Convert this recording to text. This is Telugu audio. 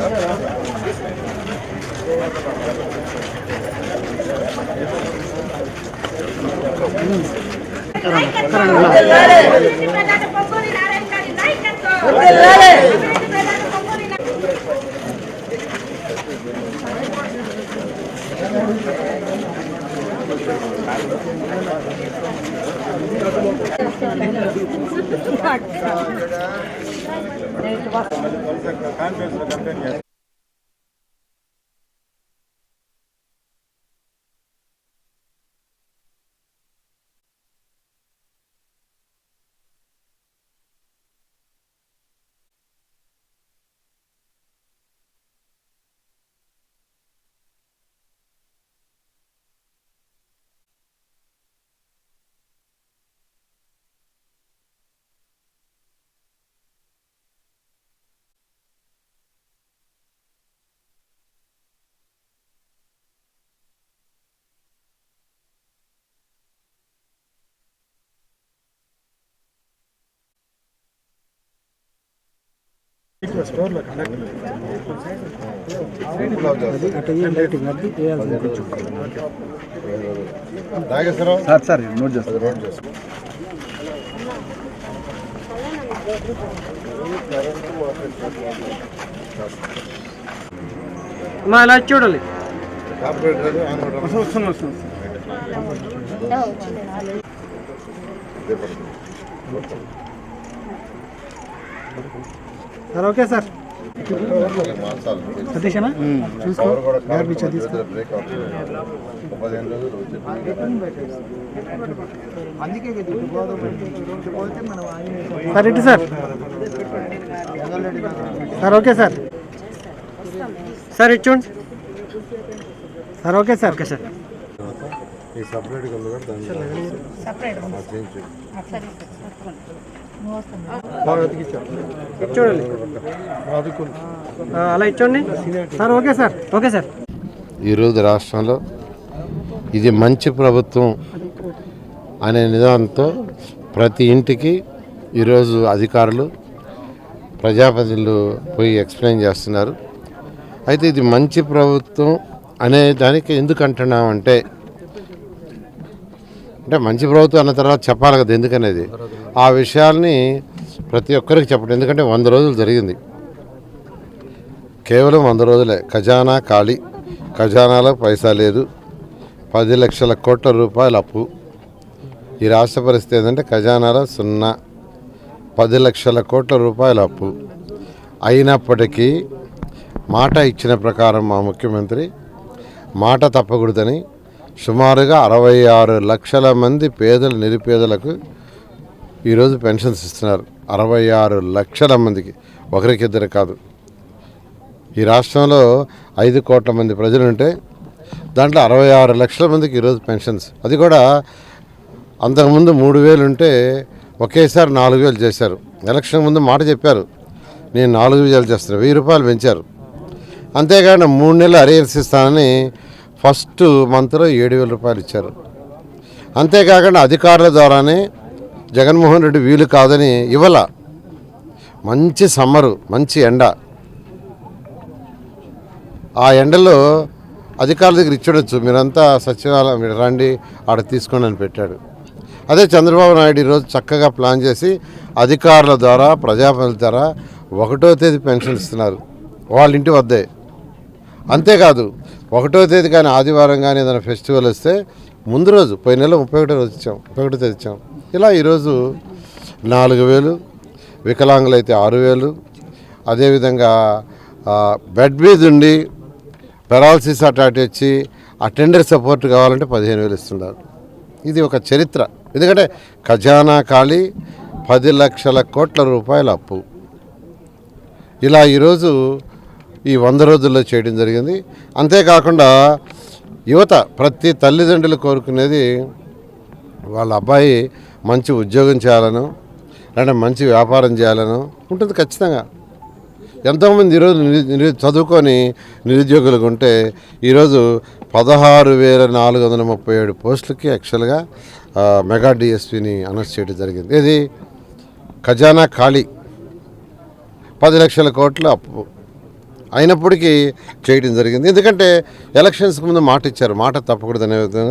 Gracias. కాన్ఫరెన్స్ కంప్లైంట్ చేస్తాను సార్ సార్ నోట్ చేస్తాను. రోడ్ చేస్తాం మా అలా చూడాలి. వస్తున్నాం వస్తున్నాం సార్ ఓకే సార్. సతీషనా? వచ్చి సార్ ఇటు sir. Sir okay sir. Sir ఇటు చూడండి. Sir okay sir. Okay sir. ఈ సపరేట్గా ఉంది కూడా దాన్ని ఆ అలా ఇచ్చండి sir okay sir okay sir. ఈరోజు రాష్ట్రంలో ఇది మంచి ప్రభుత్వం అనే నిదానంతో ప్రతి ఇంటికి ఈరోజు అధికారులు ప్రజాప్రతినిధులు పోయి ఎక్స్ప్లెయిన్ చేస్తున్నారు. అయితే ఇది మంచి ప్రభుత్వం అనే దానికి ఎందుకు అంటున్నామంటే అంటే మంచి ప్రభుత్వం అన్న తర్వాత చెప్పాలి కదా ఎందుకనేది. ఆ విషయాల్ని ప్రతి ఒక్కరికి చెప్పండి. ఎందుకంటే వంద రోజులు జరిగింది. కేవలం వంద రోజులే. ఖజానా ఖాళీ. ఖజానాలో పైసా లేదు. పది లక్షల కోట్ల రూపాయల అప్పు. ఈ రాష్ట్ర పరిస్థితి ఏంటంటే ఖజానాలో సున్నా. పది లక్షల కోట్ల రూపాయల అప్పు. అయినప్పటికీ మాట ఇచ్చిన ప్రకారం మా ముఖ్యమంత్రి మాట తప్పకూడదని సుమారుగా అరవై ఆరు లక్షల మంది పేదలు నిరుపేదలకు ఈరోజు పెన్షన్స్ ఇస్తున్నారు. అరవై ఆరు లక్షల మందికి. ఒకరికిద్దరు కాదు. ఈ రాష్ట్రంలో ఐదు కోట్ల మంది ప్రజలు ఉంటే దాంట్లో అరవై ఆరు లక్షల మందికి ఈరోజు పెన్షన్స్. అది కూడా అంతకుముందు మూడు వేలు ఉంటే ఒకేసారి నాలుగు వేలు చేశారు. ఎలక్షన్ ముందు మాట చెప్పారు. నేను నాలుగు వేలు చేస్తాను వెయ్యి రూపాయలు పెంచారు. అంతేకాకుండా మూడు నెలలు అరియర్స్ ఇస్తానని ఫస్ట్ మంత్లో ఏడు వేల రూపాయలు ఇచ్చారు. అంతేకాకుండా అధికారుల ద్వారానే జగన్మోహన్ రెడ్డి వీలు కాదని ఇవ్వాల. మంచి సమ్మరు మంచి ఎండ. ఆ ఎండలో అధికారుల దగ్గర ఇచ్చుడొచ్చు. మీరంతా సచివాలయం మీరు రండి ఆడ తీసుకోండి అని పెట్టాడు. అదే చంద్రబాబు నాయుడు ఈరోజు చక్కగా ప్లాన్ చేసి అధికారుల ద్వారా ప్రజాప్రతినిధుల ద్వారా ఒకటో తేదీ పెన్షన్ ఇస్తున్నారు. వాళ్ళ ఇంటి వద్దే. అంతేకాదు ఒకటో తేదీ కానీ ఆదివారం కానీ ఏదైనా ఫెస్టివల్ వస్తే ముందు రోజు పోయిన నెల ముప్పై ఒకటో రోజు ఇచ్చాం ముప్పై ఒకటో తేదీ ఇచ్చాం. ఇలా ఈరోజు నాలుగు వేలు వికలాంగులు అయితే ఆరు వేలు అదేవిధంగా బెడ్ మీద ఉండి పెరాలసిస్ అటాక్ వచ్చి అటెండర్ సపోర్ట్ కావాలంటే పదిహేను వేలు ఇస్తున్నారు. ఇది ఒక చరిత్ర. ఎందుకంటే ఖజానా ఖాళీ పది లక్షల కోట్ల రూపాయల అప్పు. ఇలా ఈరోజు ఈ వంద రోజుల్లో చేయడం జరిగింది. అంతేకాకుండా యువత ప్రతి తల్లిదండ్రులు కోరుకునేది వాళ్ళ అబ్బాయి మంచి ఉద్యోగం చేయాలను అంటే మంచి వ్యాపారం చేయాలనో ఉంటుంది ఖచ్చితంగా. ఎంతోమంది ఈరోజు నిరు చదువుకొని నిరుద్యోగులుగా ఉంటే ఈరోజు పదహారు వేల నాలుగు వందల ముప్పై ఏడు పోస్టులకి యాక్చువల్గా మెగా డిఎస్పిని అనౌన్స్ చేయడం జరిగింది. ఇది ఖజానా ఖాళీ. పది లక్షల కోట్ల అప్పు. అయినప్పటికీ చేయడం జరిగింది. ఎందుకంటే ఎలక్షన్స్కి ముందు మాట ఇచ్చారు మాట తప్పకూడదు అనే విధంగా